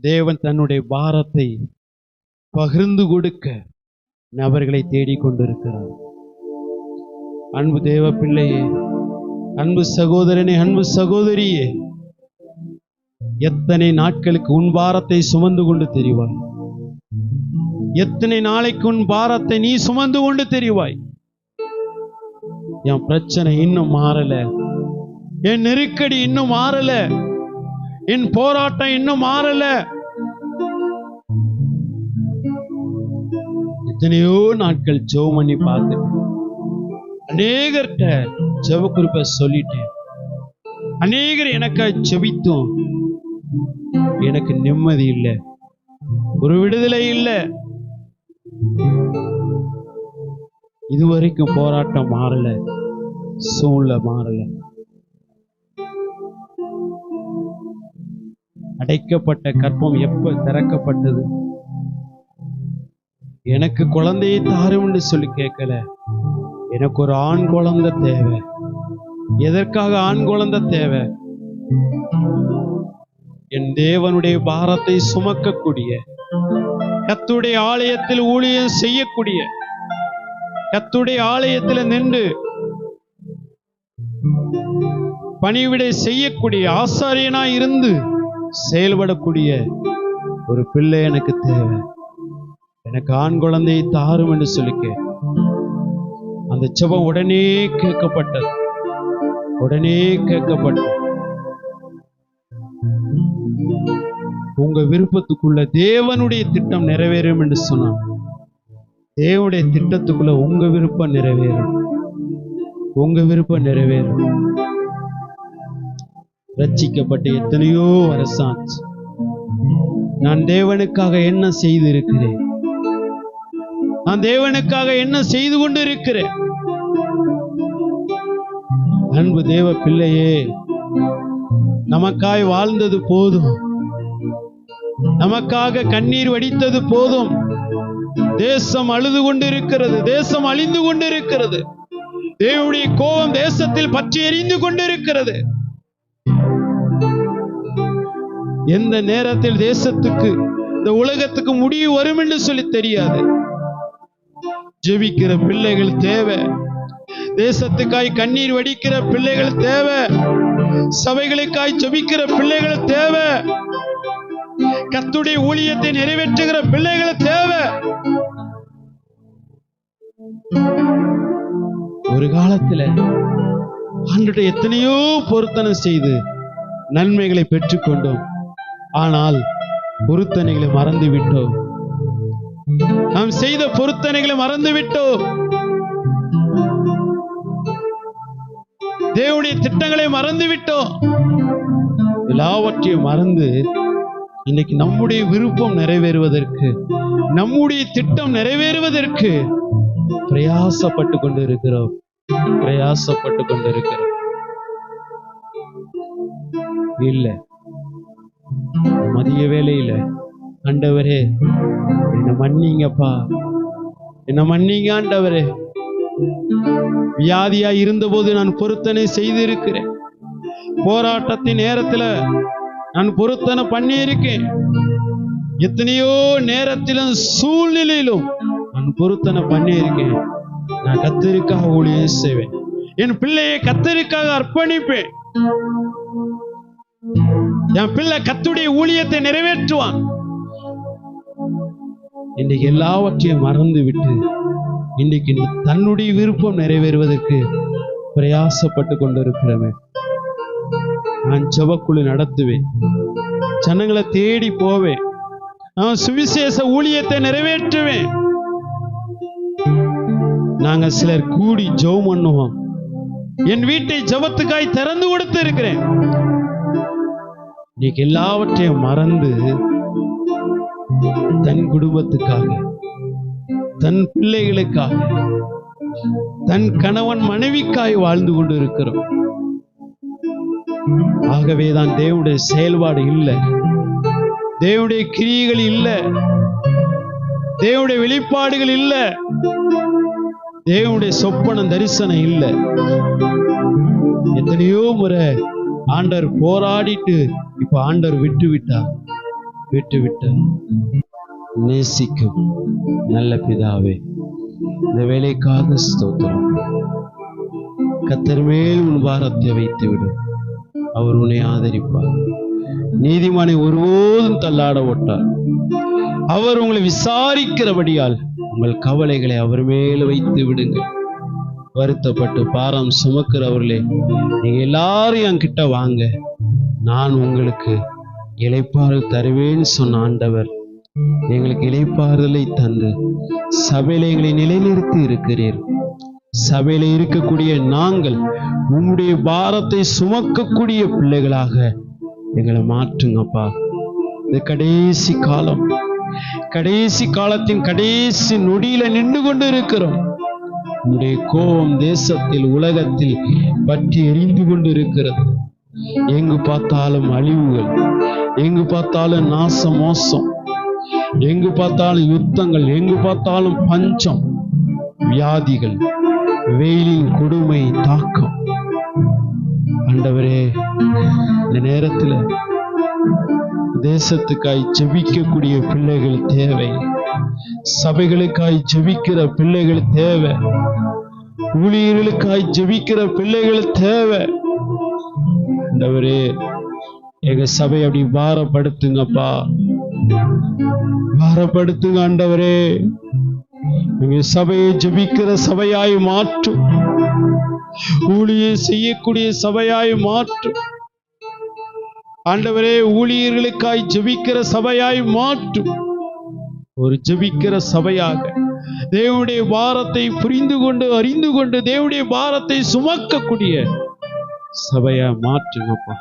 தேவன் தன்னுடைய பாரத்தை பகிர்ந்து கொடுக்க நபர்களை தேடிக்கொண்டிருக்கிறார். அன்பு தேவ பிள்ளையே அன்பு சகோதரனே அன்பு சகோதரியே எத்தனை நாட்களுக்கு உன் பாரத்தை சுமந்து கொண்டு தெரிவாய்? எத்தனை நாளைக்கு உன் பாரத்தை நீ சுமந்து கொண்டு தெரிவாய்? என் பிரச்சனை இன்னும் மாறல. என் நெருக்கடி இன்னும் மாறல. என் போராட்டம் இன்னும் மாறல. எத்தனையோ நாட்கள் ஜெபம் பண்ணி அநேகர்கிட்ட ஜெப குறிப்பை சொல்லிட்டேன். அநேகர் எனக்கு ஜெபித்தோம். எனக்கு நிம்மதி இல்லை. ஒரு விடுதலை இல்லை. இதுவரைக்கும் போராட்டம் மாறல. சூழ்நிலை மாறலை. அடைக்கப்பட்ட கற்பம் எப்ப திறக்கப்பட்டது? எனக்கு குழந்தையை தாரும்னு சொல்லி கேட்கல. எனக்கு ஒரு ஆண் குழந்தை தேவை. எதற்காக ஆண் குழந்தை தேவை? என் தேவனுடைய பாரத்தை சுமக்கக்கூடிய கத்துடைய ஆலயத்தில் ஊழியம் செய்யக்கூடிய கத்துடைய ஆலயத்தில் நின்று பணிவிடை செய்யக்கூடிய ஆசாரியனா இருந்து செயல்படக்கூடிய ஒரு பிள்ளை எனக்கு தேவை. எனக்கு ஆண் குழந்தையை தாரும் என்று சொல்லிக்க அந்த செபம் உடனே கேட்கப்பட்டது. உடனே கேட்கப்பட்டது. உங்க விருப்பத்துக்குள்ள தேவனுடைய திட்டம் நிறைவேறும் என்று சொன்னான். தேவனுடைய திட்டத்துக்குள்ள உங்க விருப்பம் நிறைவேறும். உங்க விருப்பம் நிறைவேறும். ரட்சிக்கப்பட்ட எத்தனையோ அரசாச்சு. நான் தேவனுக்காக என்ன செய்து இருக்கிறேன் நான் தேவனுக்காக என்ன செய்து கொண்டு இருக்கிறேன் அன்பு தேவ பிள்ளையே நமக்காய் வாழ்ந்தது போதும். நமக்காக கண்ணீர் வடித்தது போதும். தேசம் அழுது கொண்டிருக்கிறது தேசம் அழிந்து கொண்டிருக்கிறது. தேவனுடைய கோபம் தேசத்தில் பற்றி எரிந்து கொண்டிருக்கிறது. எந்த நேரத்தில் தேசத்துக்கு இந்த உலகத்துக்கு முடிவு வரும் என்று சொல்லி தெரியாது. ஜெபிக்கிற பிள்ளைகள் தேவை. தேசத்துக்காய் கண்ணீர் வடிக்கிற பிள்ளைகள் தேவை. சபைகளுக்காய் ஜெபிக்கிற பிள்ளைகள் தேவை. கத்துடைய ஊழியத்தை நிறைவேற்றுகிற பிள்ளைகள் தேவை. ஒரு காலத்துல ஆண்டுட எத்தனையோ பொருத்தனை செய்து நன்மைகளை பெற்றுக்கொண்டோம். ஆனால் பொருத்தனைகளை மறந்து விட்டோம் நாம் செய்த பொருத்தனைகளை மறந்து விட்டோம் தேவனுடைய திட்டங்களை மறந்து விட்டோம் எல்லாவற்றையும் மறந்து இன்னைக்கு நம்முடைய விருப்பம் நிறைவேறுவதற்கு நம்முடைய திட்டம் நிறைவேறுவதற்கு பிரயாசப்பட்டு கொண்டு இருக்கிறோம் பிரயாசப்பட்டு கொண்டு இருக்கிறோம் மதிய வேலையில. ஆண்டவரே என்ன மன்னிங்கப்பா. என்ன மன்னிங்க ஆண்டவரே. வியாதியா இருந்தபோது நான் பொருத்தனை செய்திருக்கிறேன். போராட்டத்தின் நேரத்துல நான் பொருத்தனை பண்ணியிருக்கேன். எத்தனையோ நேரத்திலும் சூழ்நிலையிலும் நான் பொருத்தனை பண்ணியிருக்கேன். நான் கத்தருக்காக ஊழியம் செய்வேன். என் பிள்ளையை கத்தருக்காக அர்ப்பணிப்பேன். என் பிள்ளை கத்துடைய ஊழியத்தை நிறைவேற்றுவான். இன்னைக்கு எல்லாவற்றையும் மறந்து விட்டு இன்னைக்கு தன்னுடைய விருப்பம் நிறைவேறுவதற்கு பிரயாசப்பட்டு கொண்டிருக்கிறவன். நான் ஜெபக்குழு நடத்துவேன். ஜனங்களை தேடி போவேன். நான் சுவிசேஷ ஊழியத்தை நிறைவேற்றுவேன். நாங்க சிலர் கூடி ஜெபம் பண்ணுவோம். என் வீட்டை ஜபத்துக்காய் திறந்து கொடுத்து இருக்கிறேன் இன்னைக்கு எல்லாவற்றையும் மறந்து தன் குடும்பத்துக்காக தன் பிள்ளைகளுக்காக தன் கணவன் மனைவிக்காய் வாழ்ந்து கொண்டு இருக்கிறோம் ஆகவே தான் தேவனுடைய செயல்பாடு இல்லை. தேவனுடைய கிரியைகள் இல்லை. தேவனுடைய வெளிப்பாடுகள் இல்லை. தேவனுடைய சொப்பனம் தரிசனம் இல்லை. எத்தனையோ முறை ஆண்டர் போராடிட்டு இப்ப ஆண்டவர் விட்டு விட்டார் விட்டுவிட்டார் நேசிக்கும் நல்ல பிதாவே இந்த வேலைக்காக ஸ்தோத்திரம். கத்தர் மேல் உன் பாரத்தை வைத்து விடும் அவர் உன்னை ஆதரிப்பார். நீதிமானை ஒருபோதும் தள்ளாட ஓட்டார். அவர் உங்களை விசாரிக்கிறபடியால் உங்கள் கவலைகளை அவர் மேல் வைத்து விடுங்கள். வருத்தப்பட்டு பாரம் சுமக்கிறவர்களே நீங்க எல்லாரும் என்கிட்ட வாங்க. நான் உங்களுக்கு இளைப்பாறுதல் தருவேன்னு சொன்ன ஆண்டவர் எங்களுக்கு இளைப்பாறுதலை தந்து சபையில எங்களை நிலைநிறுத்தி இருக்கிறீர். சபையில இருக்கக்கூடிய நாங்கள் உங்களுடைய பாரத்தை சுமக்கக்கூடிய பிள்ளைகளாக எங்களை மாற்றுங்கப்பா. இது கடைசி காலம் கடைசி காலத்தின் கடைசி நொடியில நின்று கொண்டு இருக்கிறோம். உங்களுடைய கோபம் தேசத்தில் உலகத்தில் பற்றி எரிந்து கொண்டு இருக்கிறது. எங்கு பார்த்தாலும் அழிவுகள் எங்கு பார்த்தாலும் நாச மோசம் எங்கு பார்த்தாலும் யுத்தங்கள் எங்கு பார்த்தாலும் பஞ்சம் வியாதிகள் வெயிலின் கொடுமை தாக்கம். ஆண்டவரே இந்த நேரத்துல தேசத்துக்காய் ஜெபிக்கக்கூடிய பிள்ளைகள் தேவை. சபைகளுக்காய் ஜெபிக்கிற பிள்ளைகள் தேவை. ஊழியர்களுக்காய் ஜெபிக்கிற பிள்ளைகள் தேவை. ஆண்டவரே எங்க சபை அப்படி பாரப்படுத்துங்கப்பா. பாரப்படுத்துங்க ஆண்டவரே. எங்க சபையை ஜபிக்கிற சபையாய் மாற்றும் ஊழியை செய்யக்கூடிய சபையாய் மாற்றும் ஆண்டவரே ஊழியர்களுக்காய் ஜெபிக்கிற சபையாய் மாற்றும் ஒரு ஜெபிக்கிற சபையாக தேவனுடைய பாரத்தை புரிந்து கொண்டு அறிந்து கொண்டு தேவனுடைய பாரத்தை சுமக்கக்கூடிய சபையா மாற்றுங்கப்பா